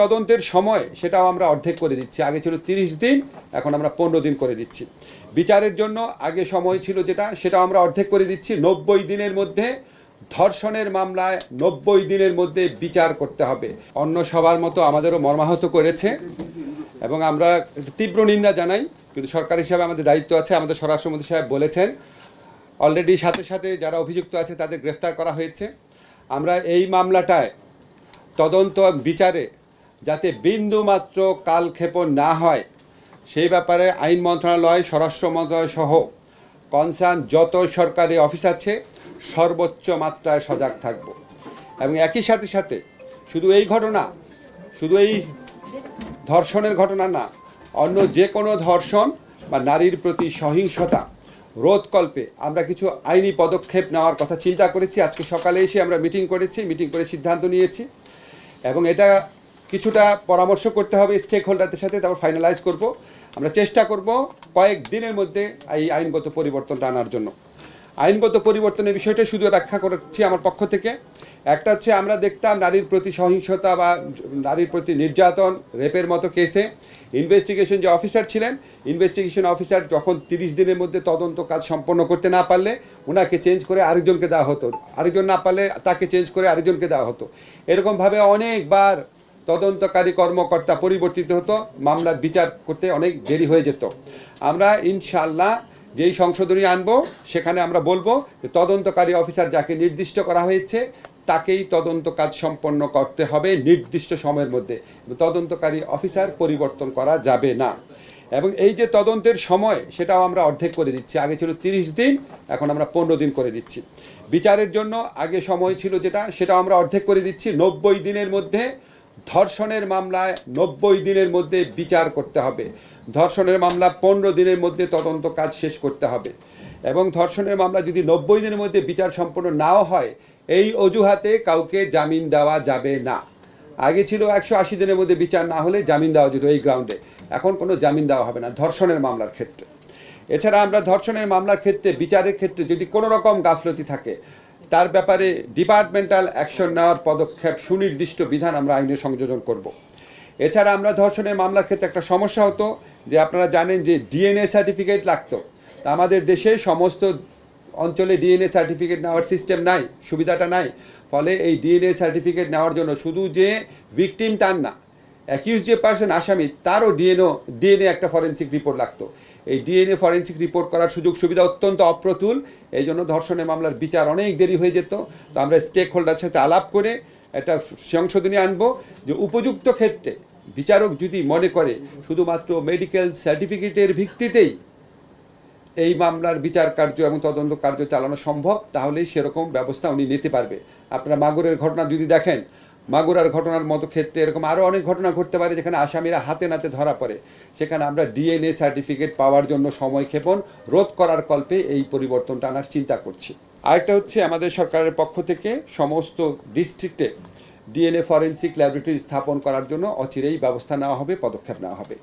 তদন্তের সময় সেটাও আমরা অর্ধেক করে দিচ্ছি। আগে ছিল তিরিশ দিন, এখন আমরা পনেরো দিন করে দিচ্ছি। বিচারের জন্য আগে সময় ছিল যেটা সেটা আমরা অর্ধেক করে দিচ্ছি। নব্বই দিনের মধ্যে ধর্ষণের মামলায় নব্বই দিনের মধ্যে বিচার করতে হবে। অন্য সবার মতো আমাদেরও মর্মাহত করেছে এবং আমরা তীব্র নিন্দা জানাই, কিন্তু সরকার হিসাবে আমাদের দায়িত্ব আছে, আমাদের স্বরাষ্ট্রমন্ত্রী সাহেব বলেছেন অলরেডি সাথে সাথে যারা অভিযুক্ত আছে তাদের গ্রেফতার করা হয়েছে। আমরা এই মামলাটায় তদন্ত বিচারে যাতে বিন্দু মাত্র কালক্ষেপণ না হয়। সেই ব্যাপারে আইন মন্ত্রণালয়, স্বরাষ্ট্র মন্ত্রণালয় সহ কনসার্ন যত সরকারি অফিস আছে, সর্বোচ্চ মাত্রায় সজাগ থাকব। এবং একই সাথে সাথে শুধু এই ঘটনা, শুধু এই ধর্ষণের ঘটনা না, অন্য যে কোনো ধর্ষণ বা নারীর প্রতি সহিংসতা, রোধকল্পে আমরা কিছু আইনি পদক্ষেপ নেওয়ার কথা চিন্তা করেছি। আজকে সকালে এসে আমরা মিটিং করেছি, মিটিং করে সিদ্ধান্ত নিয়েছি। এবং এটা কিছুটা পরামর্শ করতে হবে স্টেক হোল্ডারদের সাথে, তারপর ফাইনালাইজ করব। আমরা চেষ্টা করব কয়েক দিনের মধ্যে এই আইনগত পরিবর্তনটা আনার জন্য। আইনগত পরিবর্তনের বিষয়টা শুধু ব্যাখ্যা করছি আমার পক্ষ থেকে। একটা হচ্ছে আমরা দেখতাম নারীর প্রতি সহিংসতা বা নারীর প্রতি নির্যাতন, রেপের মতো কেসে। ইনভেস্টিগেশন যে অফিসার ছিলেন ইনভেস্টিগেশন অফিসার যখন তিরিশ দিনের মধ্যে তদন্ত কাজ সম্পন্ন করতে না পারলে ওনাকে চেঞ্জ করে আরেকজনকে দেওয়া হতো। আরেকজন না পারলে তাকে চেঞ্জ করে আরেকজনকে দেওয়া হতো। এরকমভাবে অনেকবার তদন্তকারী কর্মকর্তা পরিবর্তিত হতো মামলার বিচার করতে অনেক দেরি হয়ে যেত। আমরা ইনশাল্লাহ যেই সংশোধনী আনব, সেখানে আমরা বলব যে তদন্তকারী অফিসার যাকে নির্দিষ্ট করা হয়েছে, তাকেই তদন্ত কাজ সম্পন্ন করতে হবে নির্দিষ্ট সময়ের মধ্যে। তদন্তকারী অফিসার পরিবর্তন করা যাবে না। এবং এই যে তদন্তের সময়, সেটাও আমরা অর্ধেক করে দিচ্ছি। আগে ছিল তিরিশ দিন, এখন আমরা পনেরো দিন করে দিচ্ছি। বিচারের জন্য আগে সময় ছিল যেটা, সেটাও আমরা অর্ধেক করে দিচ্ছি। নব্বই দিনের মধ্যে ধর্ষণের মামলায় নব্বই দিনের মধ্যে বিচার করতে হবে। ধর্ষণের মামলা পনেরো দিনের মধ্যে তদন্ত কাজ শেষ করতে হবে। এবং ধর্ষণের মামলা যদি নব্বই দিনের মধ্যে বিচার সম্পন্ন নাও হয়, এই অজুহাতে কাউকে জামিন দেওয়া যাবে না। আগে ছিল একশো আশি দিনের মধ্যে বিচার না হলে জামিন দেওয়া যেত এই গ্রাউন্ডে। এখন কোনো জামিন দেওয়া হবে না ধর্ষণের মামলার ক্ষেত্রে। এছাড়া আমরা ধর্ষণের মামলার ক্ষেত্রে, বিচারের ক্ষেত্রে যদি কোনো রকম গাফলতি থাকে তার ব্যাপারে ডিপার্টমেন্টাল অ্যাকশন নেওয়ার পদক্ষেপ সুনির্দিষ্ট বিধান আমরা আইনে সংযোজন করব। এছাড়া আমরা ধর্ষণের মামলার ক্ষেত্রে একটা সমস্যা হতো যে আপনারা জানেন যে ডিএনএ সার্টিফিকেট লাগতো। তা আমাদের দেশে সমস্ত অঞ্চলে ডিএনএ সার্টিফিকেট নেওয়ার সিস্টেম নাই, সুবিধাটা নাই। ফলে এই ডিএনএ সার্টিফিকেট নেওয়ার জন্য শুধু যে ভিকটিম তার না অ্যাকিউজ যে পার্সন আসামি, তারও ডিএনও ডিএনএ একটা ফরেন্সিক রিপোর্ট লাগতো। এই ডিএনএ ফরেন্সিক রিপোর্ট করার সুযোগ সুবিধা অত্যন্ত অপ্রতুল। এই জন্য ধর্ষণের মামলার বিচার অনেক দেরি হয়ে যেত। তো আমরা স্টেক হোল্ডার সাথে আলাপ করে একটা সংশোধনী আনব যে উপযুক্ত ক্ষেত্রে বিচারক যদি মনে করে শুধুমাত্র মেডিকেল সার্টিফিকেটের ভিত্তিতেই এই মামলার বিচার কার্য এবং তদন্ত কার্য চালানো সম্ভব তাহলেই সেরকম ব্যবস্থা উনি নিতে পারবে। আপনারা মাগুরের ঘটনা যদি দেখেন মাগুরার ঘটনার মতো ক্ষেত্রে এরকম আরও অনেক ঘটনা ঘটতে পারে যেখানে আসামিরা হাতে নাতে ধরা পড়ে। সেখানে আমরা ডিএনএ সার্টিফিকেট পাওয়ার জন্য সময় ক্ষেপণ, রোধ করার কল্পে এই পরিবর্তনটা আনার চিন্তা করছি। আরেকটা হচ্ছে আমাদের সরকারের পক্ষ থেকে সমস্ত ডিস্ট্রিক্টে ডিএনএ ফরেন্সিক ল্যাবরেটরি স্থাপন করার জন্য অচিরেই ব্যবস্থা নেওয়া হবে, পদক্ষেপ নেওয়া হবে।